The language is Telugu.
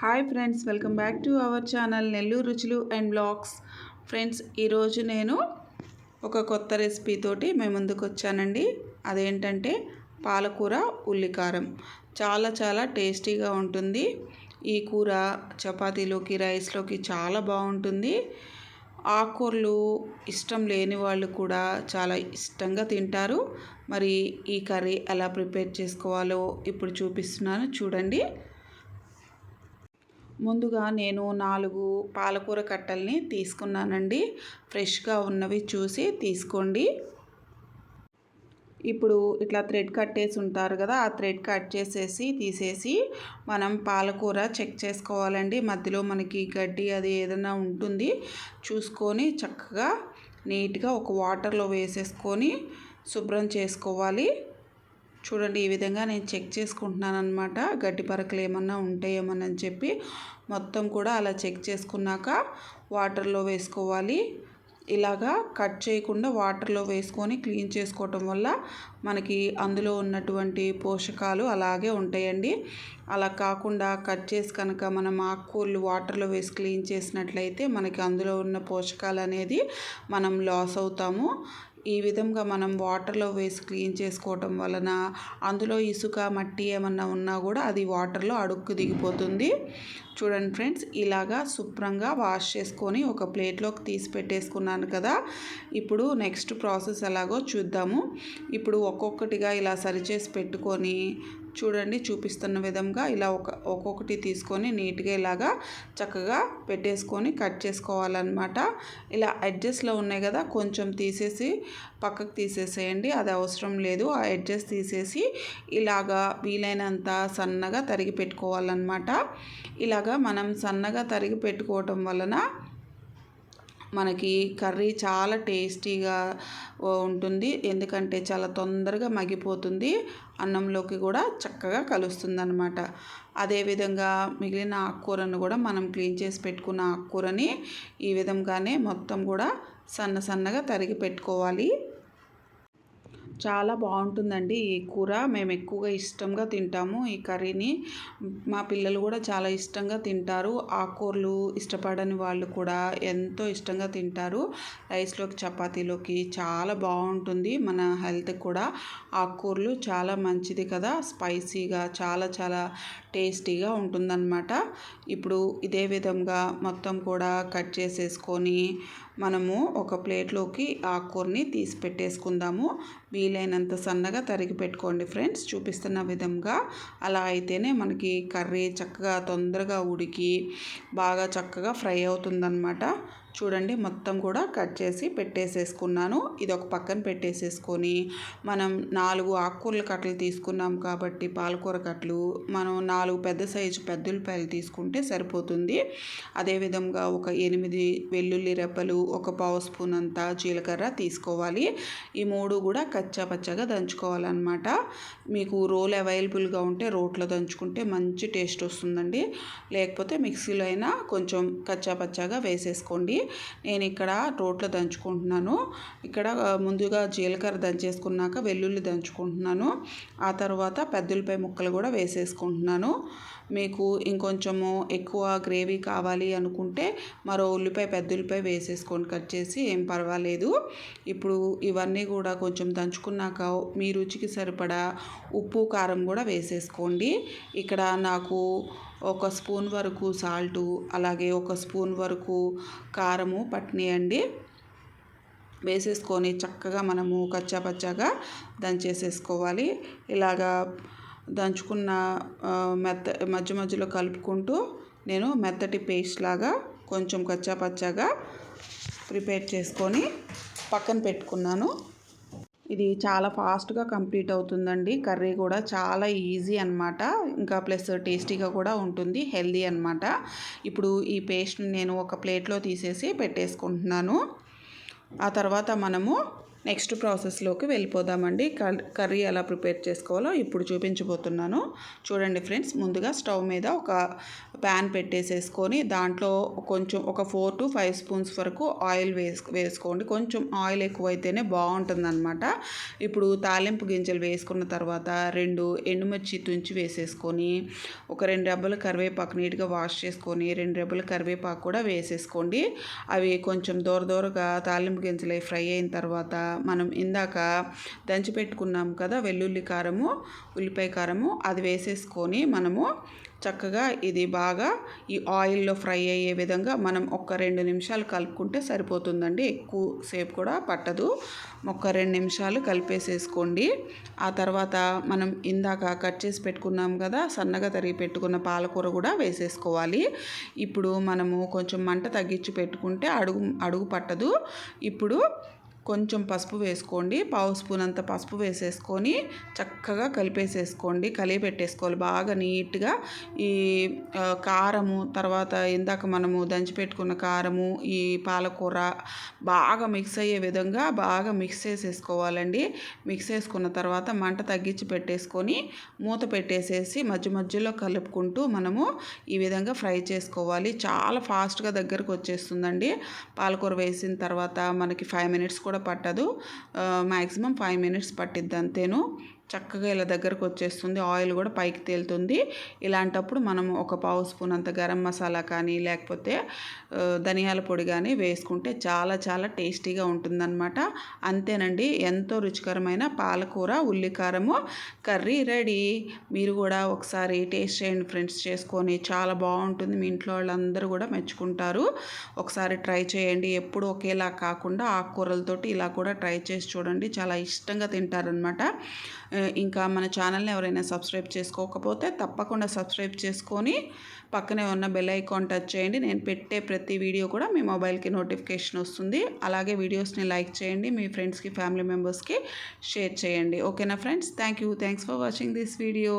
Hi friends welcome back to our channel Nellore రుచులు అండ్ బ్లాగ్స్ ఫ్రెండ్స్ ఈరోజు నేను ఒక కొత్త రెసిపీతోటి మేము ముందుకు వచ్చానండి. అదేంటంటే పాలకూర ఉల్లికారం. చాలా చాలా టేస్టీగా ఉంటుంది. ఈ కూర చపాతీలోకి రైస్లోకి చాలా బాగుంటుంది. ఆకుకూరలు ఇష్టం లేని వాళ్ళు కూడా చాలా ఇష్టంగా తింటారు. మరి ఈ కర్రీ ఎలా ప్రిపేర్ చేసుకోవాలో ఇప్పుడు చూపిస్తున్నాను. చూడండి. ముందుగా నేను నాలుగు పాలకూర కట్టల్ని తీసుకున్నానండి. ఫ్రెష్గా ఉన్నవి చూసి తీసుకోండి. ఇప్పుడు ఇట్లా థ్రెడ్ కట్టేసి ఉంటారు కదా ఆ థ్రెడ్ కట్ చేసేసి తీసేసి మనం పాలకూర చెక్ చేసుకోవాలండి. మధ్యలో మనకి గడ్డి అది ఏదైనా ఉంటుంది చూసుకొని చక్కగా నీట్గా ఒక వాటర్లో వేసేసుకొని శుభ్రం చేసుకోవాలి. చూడండి ఈ విధంగా నేను చెక్ చేసుకుంటున్నాను అనమాట గడ్డి పరకలు ఏమన్నా ఉంటాయేమోనని చెప్పి మొత్తం కూడా అలా చెక్ చేసుకున్నాక వాటర్లో వేసుకోవాలి. ఇలాగా కట్ చేయకుండా వాటర్లో వేసుకొని క్లీన్ చేసుకోవటం వల్ల మనకి అందులో ఉన్నటువంటి పోషకాలు అలాగే ఉంటాయండి. అలా కాకుండా కట్ చేసి కనుక మనం ఆకుకూరలు వాటర్లో వేసి క్లీన్ చేసినట్లయితే మనకి అందులో ఉన్న పోషకాలు అనేది మనం లాస్ అవుతాము. ఈ విధంగా మనం వాటర్లో వేసి క్లీన్ చేసుకోవటం వలన అందులో ఇసుక మట్టి ఏమన్నా ఉన్నా కూడా అది వాటర్లో అడుక్కు దిగిపోతుంది. చూడండి ఫ్రెండ్స్ ఇలాగా శుభ్రంగా వాష్ చేసుకొని ఒక ప్లేట్లోకి తీసి పెట్టేసుకున్నాను కదా. ఇప్పుడు నెక్స్ట్ ప్రాసెస్ ఎలాగో చూద్దాము. ఇప్పుడు ఒక్కొక్కటిగా ఇలా సరిచేసి పెట్టుకొని చూడండి చూపిస్తున్న విధంగా ఇలా ఒక ఒక్కొక్కటి తీసుకొని నీట్గా ఇలాగా చక్కగా పెట్టేసుకొని కట్ చేసుకోవాలన్నమాట. ఇలా అడ్జస్ట్లో ఉన్నాయి కదా కొంచెం తీసేసి పక్కకు తీసేసేయండి అది అవసరం లేదు. ఆ ఎడ్జెస్ తీసేసి ఇలాగా వీలైనంత సన్నగా తరిగి పెట్టుకోవాలన్నమాట. ఇలాగా మనం సన్నగా తరిగి పెట్టుకోవటం వలన మనకి కర్రీ చాలా టేస్టీగా ఉంటుంది. ఎందుకంటే చాలా తొందరగా మగ్గిపోతుంది. అన్నంలోకి కూడా చక్కగా కలుస్తుంది అనమాట అదేవిధంగా మిగిలిన ఆకుకూరను కూడా మనం క్లీన్ చేసి పెట్టుకున్న ఆకుకూరని ఈ విధంగానే మొత్తం కూడా సన్న సన్నగా తరిగి పెట్టుకోవాలి. చాలా బాగుంటుందండి ఈ కూర. మేము ఎక్కువగా ఇష్టంగా తింటాము ఈ కర్రీని. మా పిల్లలు కూడా చాలా ఇష్టంగా తింటారు. ఆకుకూరలు ఇష్టపడని వాళ్ళు కూడా ఎంతో ఇష్టంగా తింటారు. రైస్లోకి చపాతీలోకి చాలా బాగుంటుంది మన హెల్త్కి కూడా. ఆకుకూరలు చాలా మంచిది కదా. స్పైసీగా చాలా చాలా టేస్టీగా ఉంటుందన్నమాట. ఇప్పుడు ఇదే విధంగా మొత్తం కూడా కట్ చేసేసుకొని మనము ఒక ప్లేట్లోకి ఆకుకూరని తీసి పెట్టేసుకుందాము. వీలైనంత సన్నగా తరిగి పెట్టుకోండి ఫ్రెండ్స్. చూపిస్తున్న విధంగా అలా అయితేనే మనకి కర్రీ చక్కగా తొందరగా ఉడికి బాగా చక్కగా ఫ్రై అవుతుందన్నమాట. చూడండి మొత్తం కూడా కట్ చేసి పెట్టేసేసుకున్నాను. ఇది ఒక పక్కన పెట్టేసేసుకొని మనం నాలుగు ఆకుకూరల కట్టలు తీసుకున్నాం కాబట్టి పాలకూర కట్టలు మనం నాలుగు పెద్ద సైజు పెద్దలపాయలు తీసుకుంటే సరిపోతుంది. అదేవిధంగా ఒక ఎనిమిది వెల్లుల్లి రెప్పలు ఒక పావు స్పూన్ అంతా జీలకర్ర తీసుకోవాలి. ఈ మూడు కూడా కచ్చా పచ్చగా దంచుకోవాలన్నమాట. మీకు రోల్ అవైలబుల్గా ఉంటే రోట్లో దంచుకుంటే మంచి టేస్ట్ వస్తుందండి. లేకపోతే మిక్సీలో అయినా కొంచెం కచ్చా పచ్చాగా వేసేసుకోండి. నేను ఇక్కడ రోట్లో దంచుకుంటున్నాను. ఇక్కడ ముందుగా జీలకర్ర దంచేసుకున్నాక వెల్లుల్లి దంచుకుంటున్నాను. ఆ తర్వాత పెద్దలపై ముక్కలు కూడా వేసేసుకుంటున్నాను. మీకు ఇంకొంచెము ఎక్కువ గ్రేవీ కావాలి అనుకుంటే మరో ఉల్లిపాయ పెద్ద ఉల్లిపాయ వేసేసుకొని కట్ చేసి ఏం పర్వాలేదు. ఇప్పుడు ఇవన్నీ కూడా కొంచెం దంచుకున్నాక మీ రుచికి సరిపడా ఉప్పు కారం కూడా వేసేసుకోండి. ఇక్కడ నాకు ఒక స్పూన్ వరకు సాల్టు అలాగే ఒక స్పూన్ వరకు కారము పట్టినాయండి వేసేసుకొని చక్కగా మనము కచ్చాపచ్చాగా దంచేసేసుకోవాలి. ఇలాగా దంచుకున్న మెత్త మధ్య మధ్యలో కలుపుకుంటూ నేను మెత్తటి పేస్ట్ లాగా కొంచెం కచ్చాపచ్చాగా ప్రిపేర్ చేసుకొని పక్కన పెట్టుకున్నాను. ఇది చాలా ఫాస్ట్గా కంప్లీట్ అవుతుందండి. కర్రీ కూడా చాలా ఈజీ అనమాట ఇంకా ప్లస్ టేస్టీగా కూడా ఉంటుంది హెల్దీ అనమాట ఇప్పుడు ఈ పేస్ట్ని నేను ఒక ప్లేట్లో తీసేసి పెట్టేసుకుంటున్నాను. ఆ తర్వాత మనము నెక్స్ట్ ప్రాసెస్లోకి వెళ్ళిపోదామండి. కర్రీ ఎలా ప్రిపేర్ చేసుకోవాలో ఇప్పుడు చూపించబోతున్నాను. చూడండి ఫ్రెండ్స్ ముందుగా స్టవ్ మీద ఒక ప్యాన్ పెట్టేసేసుకొని దాంట్లో కొంచెం ఒక ఫోర్ టు ఫైవ్ స్పూన్స్ వరకు ఆయిల్ వేసు వేసుకోండి. కొంచెం ఆయిల్ ఎక్కువైతేనే బాగుంటుందన్నమాట. ఇప్పుడు తాలింపు గింజలు వేసుకున్న తర్వాత రెండు ఎండుమిర్చి తుంచి వేసేసుకొని ఒక రెండు రెబ్బలు కరివేపాకు నీట్గా వాష్ చేసుకొని రెండు రెబ్బలు కరివేపాకు కూడా వేసేసుకోండి. అవి కొంచెం దూర దూరగా తాలింపు గింజలు ఫ్రై అయిన తర్వాత మనం ఇందాక దంచిపెట్టుకున్నాం కదా వెల్లుల్లి కారము ఉల్లిపాయ కారము అది వేసేసుకొని మనము చక్కగా ఇది బాగా ఈ ఆయిల్లో ఫ్రై అయ్యే విధంగా మనం ఒక రెండు నిమిషాలు కలుపుకుంటే సరిపోతుందండి. ఎక్కువ సేపు కూడా పట్టదు. ఒక రెండు నిమిషాలు కలిపేసేసుకోండి. ఆ తర్వాత మనం ఇందాక కట్ చేసి పెట్టుకున్నాం కదా సన్నగా తరిగి పెట్టుకున్న పాలకూర కూడా వేసేసుకోవాలి. ఇప్పుడు మనము కొంచెం మంట తగ్గించి పెట్టుకుంటే అడుగు అడుగు పట్టదు. ఇప్పుడు కొంచెం పసుపు వేసుకోండి. పావు స్పూన్ అంత పసుపు వేసేసుకొని చక్కగా కలిపేసేసుకోండి. కలిపి పెట్టేసుకోవాలి. బాగా నీట్గా ఈ కారము తర్వాత ఇందాక మనము దంచి పెట్టుకున్న కారము ఈ పాలకూర బాగా మిక్స్ అయ్యే విధంగా బాగా మిక్స్ చేసేసుకోవాలండి. మిక్స్ చేసుకున్న తర్వాత మంట తగ్గించి పెట్టేసుకొని మూత పెట్టేసేసి మధ్య మధ్యలో కలుపుకుంటూ మనము ఈ విధంగా ఫ్రై చేసుకోవాలి. చాలా ఫాస్ట్గా దగ్గరకు వచ్చేస్తుందండి. పాలకూర వేసిన తర్వాత మనకి ఫైవ్ మినిట్స్ కూడా కూడా పట్టదు. మ్యాక్సిమం ఫైవ్ మినిట్స్ పట్టిద్ది అంతేను. చక్కగా ఇలా దగ్గరకు వచ్చేస్తుంది. ఆయిల్ కూడా పైకి తేలుతుంది. ఇలాంటప్పుడు మనం ఒక పావు స్పూన్ అంత గరం మసాలా కానీ లేకపోతే ధనియాల పొడి కానీ వేసుకుంటే చాలా చాలా టేస్టీగా ఉంటుందన్నమాట. అంతేనండి. ఎంతో రుచికరమైన పాలకూర ఉల్లికారము కర్రీ రెడీ. మీరు కూడా ఒకసారి టేస్ట్ చేయండి ఫ్రెండ్స్. చేసుకొని చాలా బాగుంటుంది. మీ ఇంట్లో వాళ్ళందరూ కూడా మెచ్చుకుంటారు. ఒకసారి ట్రై చేయండి. ఎప్పుడు ఒకేలా కాకుండా ఆకుకూరలతోటి ఇలా కూడా ట్రై చేసి చూడండి. చాలా ఇష్టంగా తింటారనమాట ఇంకా మన ఛానల్ని ఎవరైనా సబ్స్క్రైబ్ చేసుకోకపోతే తప్పకుండా సబ్స్క్రైబ్ చేసుకొని పక్కనే ఉన్న బెల్ ఐకాన్ టచ్ చేయండి. నేను పెట్టే ప్రతి వీడియో కూడా మీ మొబైల్కి నోటిఫికేషన్ వస్తుంది. అలాగే వీడియోస్ని లైక్ చేయండి. మీ ఫ్రెండ్స్కి ఫ్యామిలీ మెంబర్స్కి షేర్ చేయండి. ఓకేనా friends? Thank you thanks for watching this video